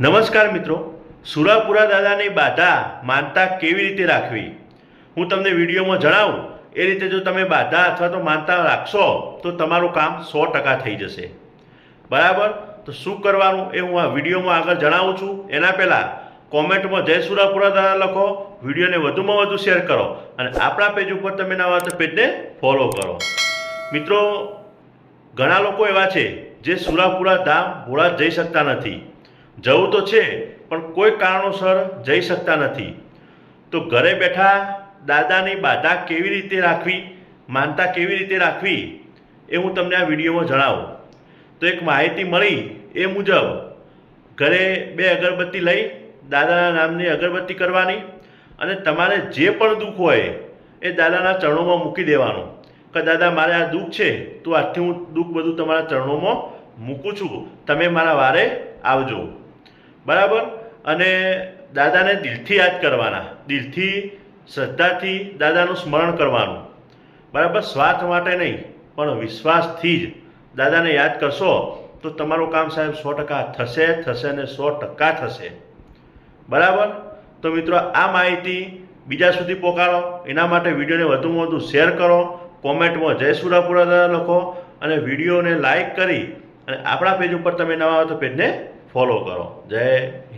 નમસ્કાર મિત્રો. સુરાપુરા દાદાની બાધા માનતા કેવી રીતે રાખવી? હું તમને વિડીયોમાં જણાવું, એ રીતે જો તમે બાધા અથવા તો માનતા રાખશો, તો તમારું કામ સો ટકા થઈ જશે. બરાબર? તો શું કરવાનું એ હું આ વિડીયોમાં આગળ જણાવું છું. એના પહેલાં કોમેન્ટમાં જય સુરાપુરા દાદા લખો, વિડીયોને વધુમાં વધુ શેર કરો અને આપણા પેજ ઉપર તમે નવા તો પેજને ફોલો કરો. મિત્રો, ઘણા લોકો એવા છે જે સુરાપુરા ધામ ભોળા જઈ શકતા નથી. જવું તો છે, પણ કોઈ કારણોસર જઈ શકતા નથી. તો ઘરે બેઠા દાદાની બાધા કેવી રીતે રાખવી, માનતા કેવી રીતે રાખવી, એ હું તમને આ વિડીયોમાં જણાવું. તો એક માહિતી મળી એ મુજબ, ઘરે બે અગરબત્તી લઈ, દાદાના નામની અગરબત્તી કરવાની અને તમારે જે પણ દુઃખ હોય એ દાદાના ચરણોમાં મૂકી દેવાનું. કે દાદા, મારે આ દુઃખ છે, તો આજથી હું દુઃખ બધું તમારા ચરણોમાં મૂકું છું. તમે મારા વારે આવજો. બરાબર? અને દાદાને દિલથી યાદ કરવાના. દિલથી, શ્રદ્ધાથી દાદાનું સ્મરણ કરવાનું. બરાબર? સ્વાર્થ માટે નહીં, પણ વિશ્વાસથી જ દાદાને યાદ કરશો, તો તમારું કામ સાહેબ સો ટકા થશે થશે ને સો ટકા થશે. બરાબર? તો મિત્રો, આ માહિતી બીજા સુધી પહોંચાડો એના માટે વિડીયોને વધુમાં વધુ શેર કરો. કોમેન્ટમાં જય સુરાપુરા લખો અને વિડીયોને લાઈક કરી અને આપણા પેજ ઉપર તમે નવા હો તો પેજને ફોલો કરો. જય હિન્દ.